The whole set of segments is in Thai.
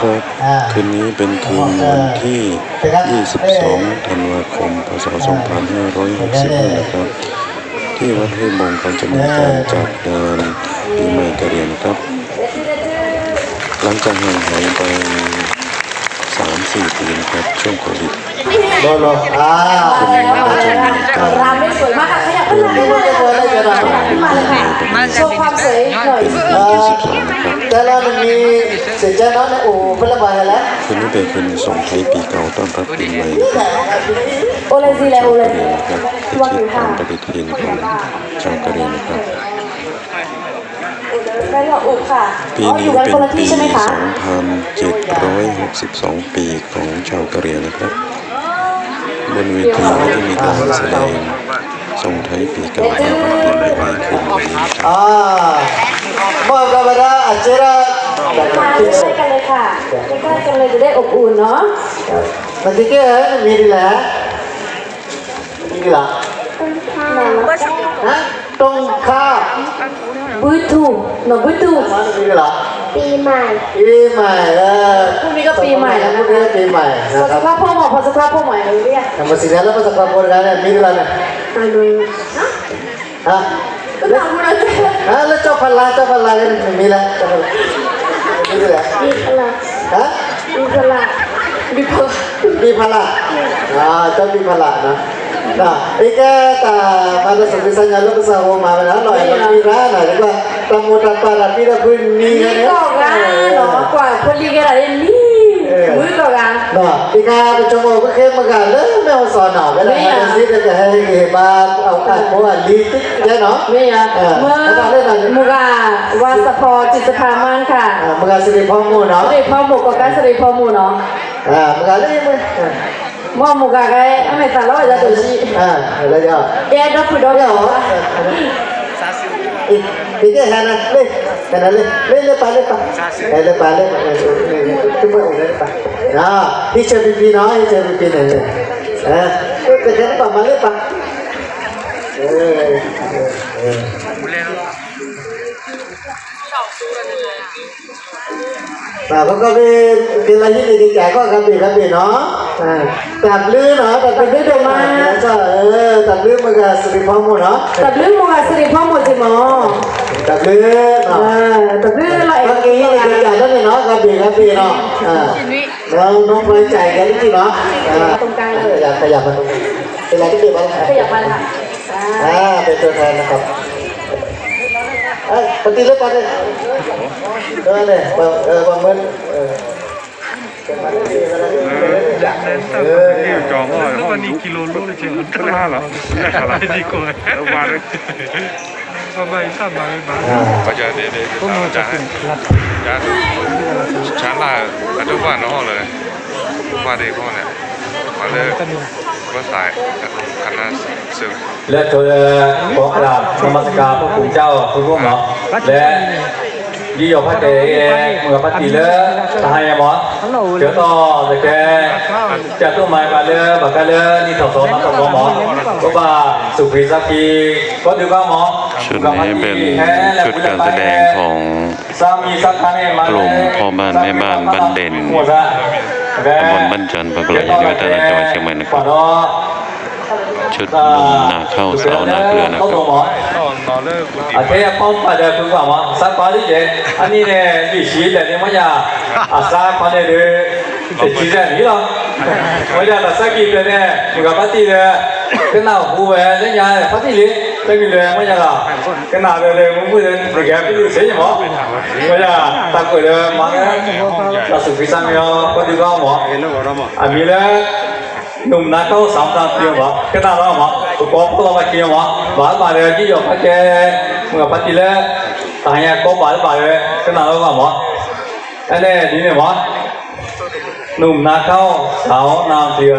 ครับอ่าคืนนี้เป็นคืนวันที่ 22 ธันวาคม พศ 2565 นะครับ ที่วัดห้วยบงเขาจะมีการจัดงานปีใหม่กะเหรี่ยงครับ หลังจากห่างหายไป 3-4ปีนะครับช่วงโควิดโลโลอ่าคืนนี้ก็จะมีการรำได้สวยมากค่ะขยับขึ้นมาเลยค่ะขึ้นมาเลยค่ะโชว์ความสวยหน่อยเอ่อ22นะครับแต่ละมันมีเสียงใจน้องนะโอ้เป็นระบายแล้วคืนนี้เป็นคืนส่งท้ายปีเก่าต้อนรับปีใหม่โอเลซีแลโอเลกะเหรี่ยงนะครับวัพินธีอยู่กาค่ะรปฏิทินของชาวกะเหรี่ยงนะครับ ได้หรออุค่ะปีอ๋ออนี้ยู่กันเป็คนนละปีที่ใช่ไหมคะ2,762 ปีของชาวกะเหรี่ยงนะครับ บนเวทีก็จะมีการแสดงส่งท้ายปีเก่าต้อนรับปีใหม่ในคืนนี้ครับอ่ามอบกับดาอาเจระมาใกล้ๆกันเลยค่ะใกล้ๆกันเลยจะได้อบอุ่นเนาะมันจะแก้มีดีแหละมีดีละฮะตรงข้า บุตูเนาะบุตูมันมีดีละปีใหม่ ปีใหม่เออพรุ่งนี้ก็ปีใหม่แล้วนะพรุ่งคะนี้ปีใหม่พนะอคสรับภาพพ่อหมอพอสภาพพ่อหมอเราเรียก Nama sini ada pasal kapur kan ni lah ni. มาดู Ha? ก็ถามคุณอาจารย์ Ha, le coba lah, coba lah kan ni lah. Coba lah. Ini lah. ดีพละ Ha? ดีพละดีพละ Di pala. Ha, tu di pala nah. Nah, ika ta pada sebisanya lu ke sawo ma na lo ya ni ra na juga tamu dapat rapi dah pun ni นี่ kan. ก็กันเนาะกว่าคนลีกันอะไรนี่มือก็กัน Nah, ika coba ke ke magal le me so na ke dah ada sini ke hai ke ba au ka ko li tik ya no. ไม่อะเออเมื่อแล้วก็เล่นอะไรมุกาวา สพอจิตสภามานค่ะ Ha, magal sini pomo ส no. ริพ่อหมกกับการสริพ่อหมูเนาะ Ha, magal le me. มอมุกาไกอเมตาล้อจะตัวชี Ha, ada ya. แย่ดอกดอก Ya. เนาะ Eh, tiga hana le. Hana le. Le le pa le pa. Eh le pa ตัดลื่นเหรอตัดเป็นลื่นดีมาจ้ะเออตัดลื่นมัก็สิริพรหมดเหระตัดลื่นมัก็สิริพรหมดจิมอตัดลื่นอ่าตัดลื่นอะไรเมื่อกี้เราจะจัดได้เลยเนาะกระบี่กระบี่เนาะอ่าเราน้องไปจ่ายกันที่เนาะตรงกลางเลยาขยับมาตรงนี้เป็นไรที่เกิดมาขยับมาเลยค่ะอ่าเป็นตัวแทนนะครับเอ้ยปฏิรูปไปเลยเออเนี่ยบางเออบางเมื่อ 2 kilo luôn chứ không ra là lại đi coi đâu mà đấy sao vậy sao mà. Bán bây giờ để để tao trả trả chán là là đâu vào nó rồi qua đây con này mà đây có sải khả năng sừng และตัวของเรานมัสการพระคุณเจ้าคุณพวกหมอและ ตู้ไม้มาเลอบักกะเลอนี่ถอดสอนน้ำตกหมอก็ว่าสุภีสักีก็ดูว่าหมอชุดนี้เป็นชุดการแสดงของสามีสักครั้งเนี่ยมากลุ่มพ่อบ้านแม่บ้านบ้านเด่นตำบลบ้านจันทร์ปรากฏอยู่ในวัฒนจังหวัดเชียงใหม่นะครับ ชุดนุ่มนาข้าวสาวนาเกลือนะครับ นอนนอนเลิกกุฏิ အသေးအပေါင်းပါတယ်ဘုရားမစပ်ပါလိရဲ့အနည်းနဲ့ဒီရှိတယ်ဒီမညာအစားခေါနေတယ်ဒီကြည့်တယ်နီလားဝိဒါလာစကိတဲ့ဒီကပတ်တီတဲ့ကနာဘူပဲလညာပတ်တီလေတကယ်လေမညာလားကနာတယ်လေမမှုတယ်ဒီကပြီးစေရမောဝိဒါတက်ကိုလေမနာလာစုဖိစမ်းရောပတ်တီကောမောအမီလေ ညုံနာတော့ဆောင်တာပြောပါကတာတော့ပါကောပေါ်လာကျင်းပါဘာပါလဲကြည့်ရပါကဲဘာတိလဲတာရကောပါပါလဲကနာတော့ပါအဲ့လေဒီနေ့ပါညုံနာတော့ဆောင်နာပြော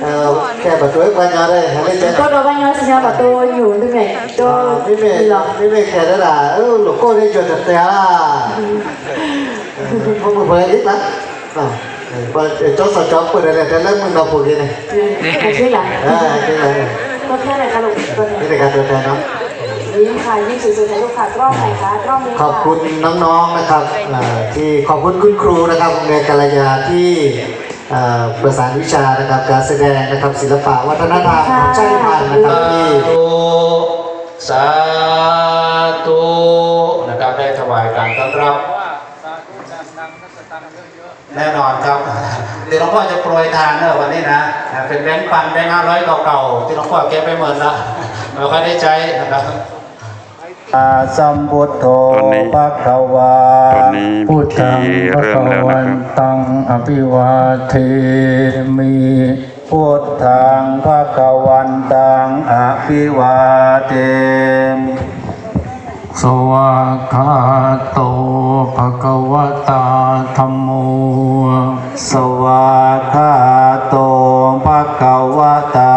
hả? à kẻ bà chuối qua nhà đây hả lên chơi ก็โดนบ้านย้อนสัญญาประตูอยู่ตรงไหนโด à mấy mẹ หรอ mấy mẹ kẻ đó là ừ lục cô đi chuột thật té à không được phải ít lắm à con chó sở chó của đây này cái lớp mình đọc của kia này ใครช่วยหลัง à cái này ก็แค่ไหนคะลูกตัวนี้ cái này cả tuần này nó ยิ้มค่ะยิ้มสวยๆนะลูกค่ะกล้องไหนคะกล้องนี้ขอบคุณน้องๆนะครับอ่าที่ขอบคุณคุณครูนะครับโรงเรียนกาลยาที่อ่า ประสานวิชานะครับการแสดงนะครับศิลปะวัฒนธรรมของชาติพันธุ์นะครับที่สาธุนะครับได้ถวายการต้อนรับแน่นอนครับเดี๋ยวหลวงพ่อจะโปรยทานเนอะวันนี้นะอ่าเป็นแบงค์พันแบงค์ห้าร้อยเก่าๆที่หลวงพ่อเก็บไปหมดละไม่ค่อยได้ใช้นะครับ สัมพุทโธตอนนี้ภะคะวาตอนนี้พุทธังพิธีภะเริ่มคะแล้วนะครับวันตังอภิวาเทมิพุทธังภะคะวันตังอภิวาเทมิสวากขาโตภะคะวตาธัมโมสวากขาโตภะคะวตา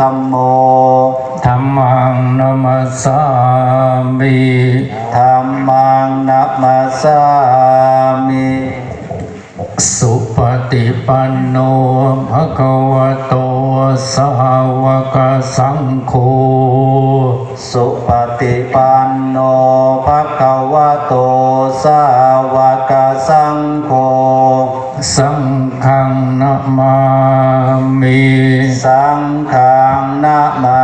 ธัมโมธรร มังนัมสสามิธรรมังนัมสสามิสุปฏิปันโนภะคะวะโตสาวกสังโฆสุปฏิปันโนภะคะวะโตสาวกสังโฆสังฆังนะมามิสังฆังนะมา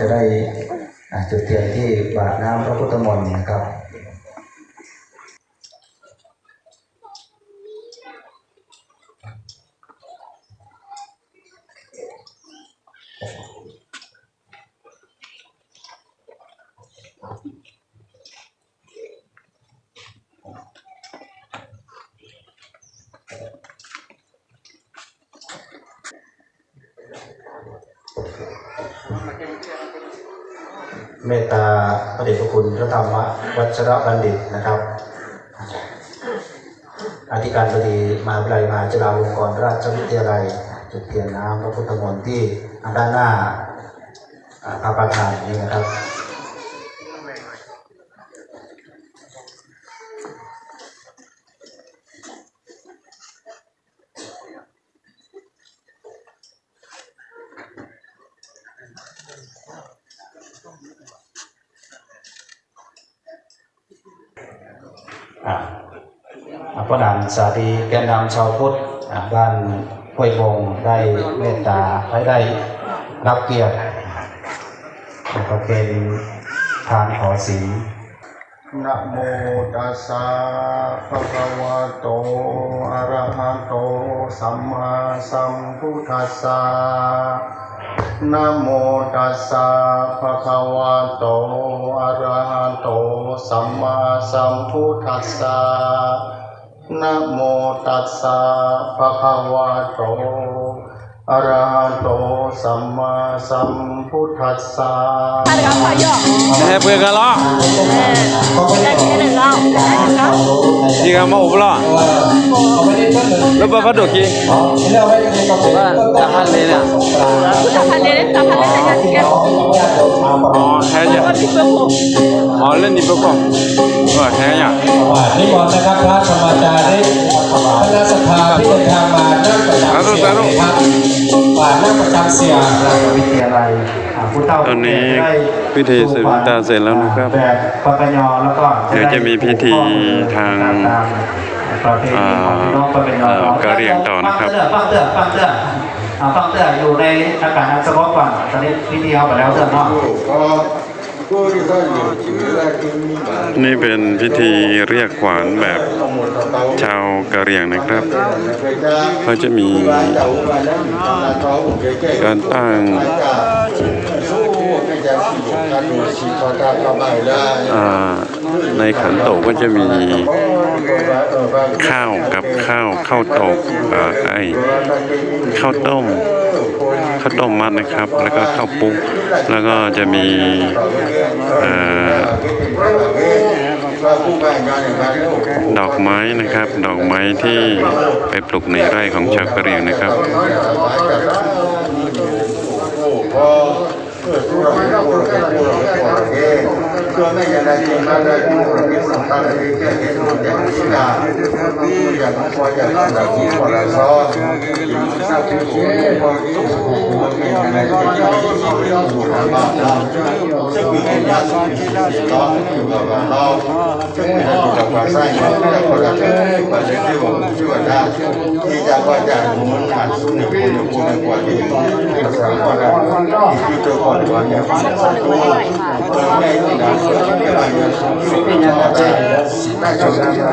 จะได้จุดเทียนที่บาดน้ำพระพุทธมนต์นะครับอ มตตาพระเดชพระคุณพระธรรมวัชรบัณฑิตนะครับ อธิการบดีมหาวิทยาลัยมหาจุฬาลงกรณราชวิทยาลัย จุดเทียนน้ำพระพุทธมนต์ที่ด้านหน้าอ่าพระประธานนี้นะครับ อ่าอ่าพระนามสาธีแกนนำชาวพุทธบ้านห้วยบงได้เมตตาให้ได้รับเกียรติก็เป็นทานขอศีลนะโมตัสสะภะคะวะโต อะระหะโต สัมมาสัมพุทธัสสะนะโมตัสสะภะคะวะโต ระหะโตสัมมาสัมพุทธัสสะนะโมตัสสะภะคะวะโตอะระหะโตสัมมาสัม พุทธัสสะ Hai bữa cái lo. Đi ra mau lo. Lo ba bắt được gì? Ba, ta han lên nè. Ờ, hai nhỉ. Ờ, lên đi bữa con. Ờ, hai nhỉ. นิมนต์นะครับพระธรรมจาริกคณะสภาที่เดินทางมานั่งประจำเสียงนะครับ มานั่งประจำเสียวิทยาลัยผู้เฒ่าตอนนี้พิธีสืบตาเสร็จแล้วนะครับแบบปปยแล้วก็เดี๋ยวจะมีพิธีทางการะเพณีของพี่น้องปปยเอ่อกะเรียงต่อนะครับฟังเตือนฟังเตือนฟังเตอนอ่าฟังเตือนอยู่ในอากาศอันสงบก่อนตอนนี้พิธีเขาไปแล้วเตือนเนาะ นี่เป็นพิธีเรียกขวานแบบชาวกะเหรี่ยงนะครับเขาจะมีการตั้งในขันโตกก็จะมีข้าวกับข้าวข้าวตกเอ่อไอ้ข้าวต้ม ข้าวต้มมัดนะครับ แล้วก็ข้าวปุ๊กแล้วก็จะมีดอกไม้นะครับ ดอกไม้ที่ไปปลูกในไร่ของชาวกะเหรี่ยงนะครับ Actualmente en la demanda de un proceso para la iglesia que no termina, concluya con cualquier cosa con corazón, y no sabe qué porque en la iglesia no se puede amar, se puede ya suficientemente gobernado, se puede la pasar y no puede por la fe, para el tiempo que se va a dar, y ya va a dar un momento, un pueblo, un cualquier, y se va a dar, y se va a dar, y se va a dar, Hãy subscribe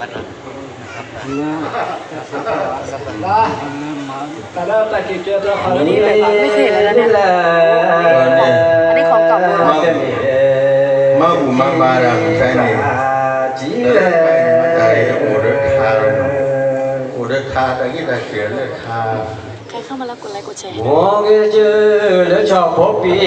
วันนี้เป็นไม่เคยเลยแล้วนี่ยอันนี้ของเก่ามามาบูมาบารังใช่ไหมจีเลใจอุดคาอุดคาตะกี้ตะเขียนเลยคาใครเข้ามาแล้วกดไลค์กดแชร์มองเจอแล้วชอบพบปี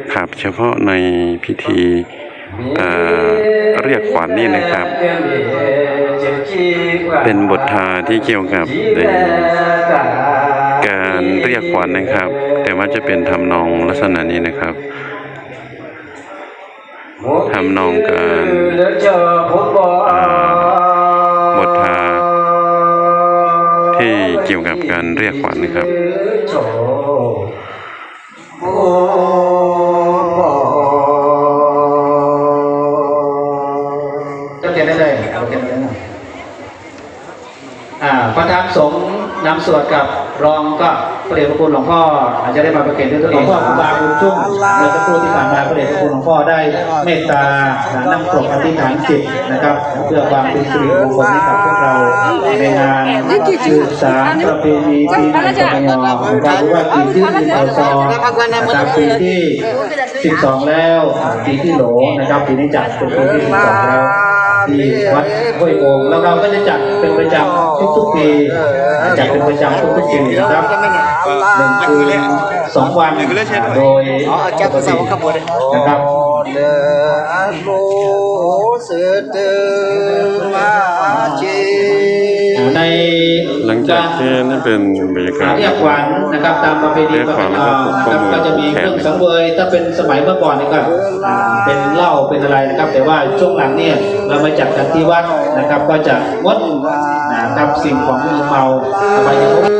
จะขับ เฉพาะในพิธีเรียกขวัญนี่นะครับ เป็นบททาที่เกี่ยวกับการเรียกขวัญนะครับ แต่ว่าจะเป็นทำนองลักษณะนี้นะครับทำนองการบททาที่เกี่ยวกับการเรียกขวัญนะครับ สงฆ์นำสวดกับรองก็พระเดชพระคุณหลวงพ่ออาจจะได้มาประเคนด้วยตัวเองหลวงพ่อครูบาบุญชุ่มเมื่อสักครู่ที่ผ่านมาพระเดชพระคุณหลวงพ่อได้เมตตานำกรดอธิษฐานจิตนะครับ เพื่อความเป็นสิริมงคลให้กับพวกเราในงานสืบสารประเพณีปีใหม่กมยนะครับหรือว่าปีที่อินเตอร์ซอนะครับปีที่ 12 แล้วปีที่โหลนะครับปีนี้จัดเป็นปีที่12แล้ว ที่วัดห้วยโอ่งแล้วเราก็จะจัดเป็นประจำทุกๆปีจัดเป็นประจำทุกๆปีนะครับหนึ่งคืนสองวันโดยปกตินะครับโมสือตือมาจีใน หลังจากที่นั่นเป็นบรรยากาศเรียกหวานนะครับตามประเพณีเรียกขวัญแล้วก็ผูกข้อมือก็จะมีเครื่องสังเวยถ้าเป็นสมัยเมื่อก่อนนี่ก็อ่าเป็นเหล้าเป็นอะไรนะครับ แต่ว่าช่วงหลังเนี่ยเรามาจัดกันที่วัดนะครับ ก็จะงดนะครับสิ่งของมึนเมาอบายมุข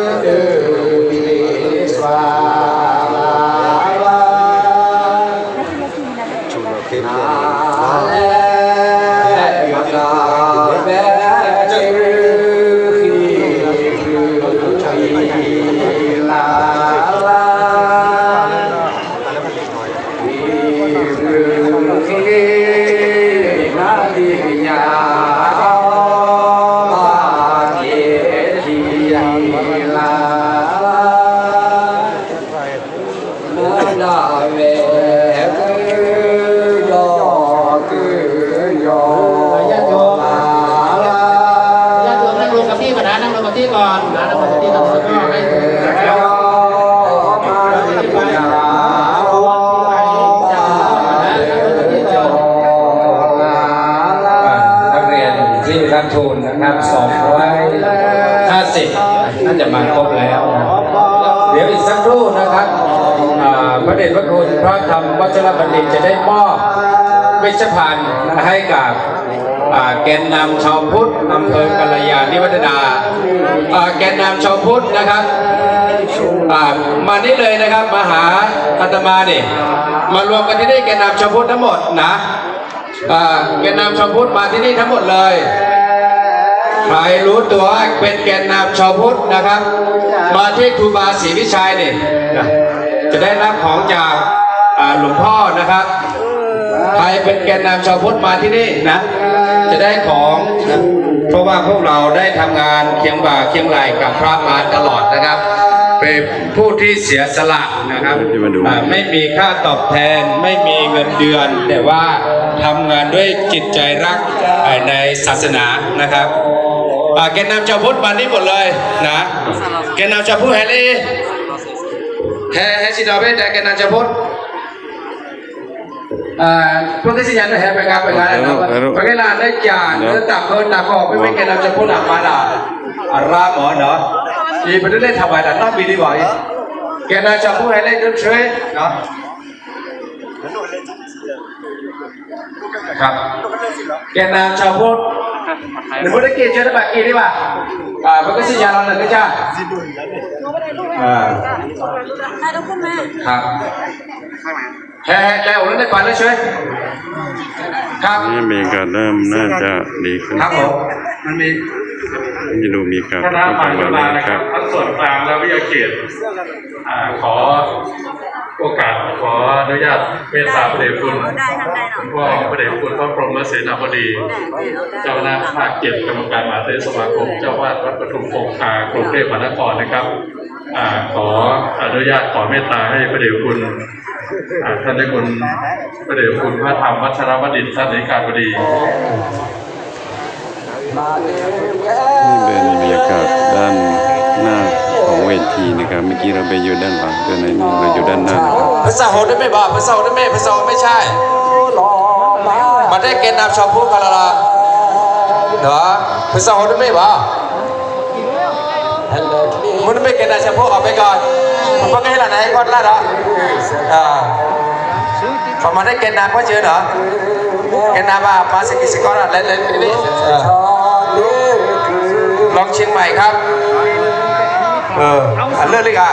ญ พระเดชพระคุณพระธรรมวัชรบัณฑิตจะได้มอบเวชภัณฑ์ให้กับแกนนำชาวพุทธอำเภอกัลยาณิวัฒนาแกนนำชาวพุทธนะครับมานี่เลยนะครับมาหาอาตมาเนี่ยมารวมกันที่นี่แกนนำชาวพุทธทั้งหมดนะแกนนำชาวพุทธมาที่นี่ทั้งหมดเลยใครรู้ตัวเป็นแกนนำชาวพุทธนะครับ มาที่ครูบาศรีวิชัยเนี่ย จะได้รับของจากอ่าหลวงพ่อนะครับใครเป็นแกนนำชาวพุทธมาที่นี่นะ จะได้ของนะเพราะว่าพวกเราได้ทำงานเคียงบ่าเคียงไหลกับพระมาตลอดนะครับ เป็นผู้ที่เสียสละนะครับที่มาดูอ่าไม่มีค่าตอบแทนไม่มีเงินเดือน แต่ว่าทำงานด้วยจิตใจรักอ่าในศาสนานะครับอ่าแกนนำชาวพุทธมานี่หมดเลยนะแกนนำชาวพุทธแฮร์รี่ แฮแฮร์ซิดอเบตแต่แกนนำชาวพุทธ Ah, porque si ya no es pegar, pegar, Pero- pero- porque la de ya, no está con la copa, me que la se pone a mala, a ramo, ¿no? Y pero le thaba la no bi đi bảo que na cha pu hay le được chơi, ¿no? ครับแกนนำชาวพุทธหรือพุทธกิจเชื่อได้ปะกี่ดีป่ะ อ่ามันก็สิยาเราหนึ่งก็จ้าอ่าให้ทุกคนแม่ครับแฮ่แฮ่โอ้แล้วได้ก่อนได้ช่วยครับนี่บรรยากาศเริ่มน่าจะดีขึ้นครับผมมันมีจะดูมีการคณะเข้าฝ่ายไปจุมาฬาเลยนะคครัรับบทั้งส่วนกลางและวิทยาเขตอ่าขอ โอกาสขออนุญาตเมตตาพระเดชคุณได้ทางใดเนาะคุณพ่อพระเดชคุณพระพรหมเสนาบดีเจ้าคณะภาคเจ็ดกรรมการมหาเถรสมาคม เจ้าวาดวัดปทุมคงคากรุงเทพมหานครนะครับอ่าขออนุญาตขอเมตตาให้พระเดชคุณอ่าท่านได้คุณพระเดชคุณพระธรรมวัชรวดินทร์ท่านนิการบดีนี่เป็นบรรยากาศด้านหน้าของเวทีนะครับเมื่อกี้เราไปอยู่ด้านหลังแต่ในนี้เราอยู่ด้านหน้านะครับภาษาโหดได้ไหมบ่ภาษาโหดได้ไหมภาษาโหดไม่ใช่มาได้เกณฑ์นำชาวพุทธกันและล่ะเนาะภาษาโหดได้ไหมบ่มันไม่เกณฑ์นำชาวพุทธออกไปก่อนมันก็ให้หลานให้ก่อนละเนาะอ่าพอมาได้เกณฑ์นำก็เจอเนาะเกณฑ์นำมามาสกิสกอร์เล่นเล่นนี่ลองเชียงใหม่ครับ เอออันเลิศเลยอะ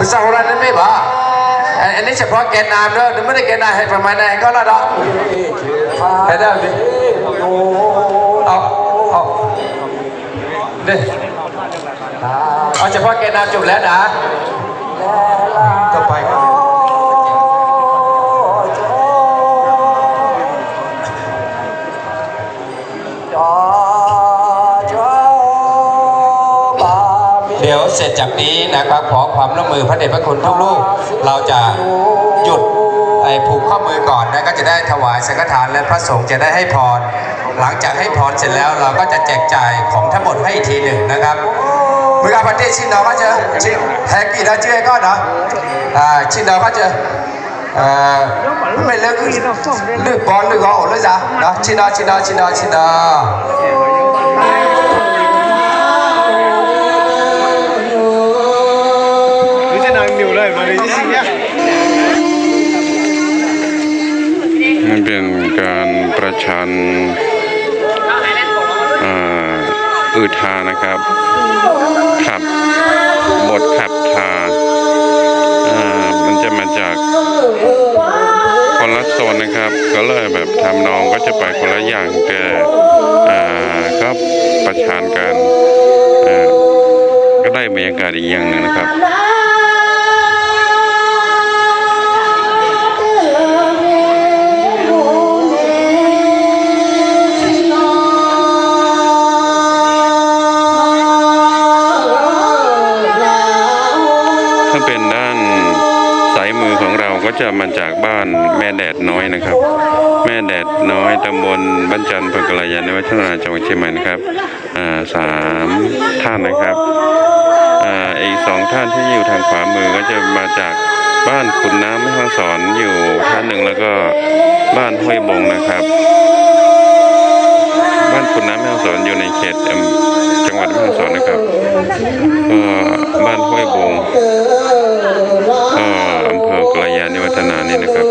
Besar orang ni ba? อันอันนี้เฉพาะแกนนำเนอะไม่ได้แกนนำให้ประมาณไหนก็และดอกให้ได้ดิเอาเอาเด้เอาเฉพาะแกนนำจบแล้วนะต่อไป เสร็จจากนี้นะครับขอความร่วมมือพระเดชพระคุณทุกลูก เราจะหยุดไอ้ผูกข้อมือก่อนนะก็จะได้ถวายสังฆทานและพระสงฆ์จะได้ให้พร หลังจากให้พรเสร็จแล้วเราก็จะแจกจ่ายของทั้งหมดให้อีกทีหนึ่งนะครับมือกับประเทศชินเราก็จะชิแฮกกี่นะชื่อก็เนาะชินเราก็จะเอ่อไม่เลิกเลึกบอลลึกเอาเลยจ้ะนาะชินเราชินเราชินเราชินเรา เป็นการประชันอือทานะครับขับบทขับทาอ่ามันจะมาจากคนละโซนนะครับ ก็เลยแบบทำนองก็จะไปคนละอย่างแต่อ่าก็ประชันกันอ่าก็ได้บรรยากาศอีกอย่างหนึ่งนะครับ จะมาจากบ้านแม่แดดน้อยนะครับ แม่แดดน้อยตำบลบ้านจันทร์พกลายาในวัฒนาจังหวัดเชียงใหม่นะครับอ่าสามท่านนะครับอ่าอีกสองท่านที่อยู่ทางขวามือก็จะมาจากบ้านขุนน้ำแม่ฮ่องสอนอยู่ท่านหนึ่งแล้วก็บ้านห้วยบงนะครับ บ้านขุนน้ำแม่ฮ่องสอนอยู่ในเขต งหวัดแม่ฮ่องสอนนะครับบ้านห้วยบงอำเภอกระยานิวัฒนานี่นะครับ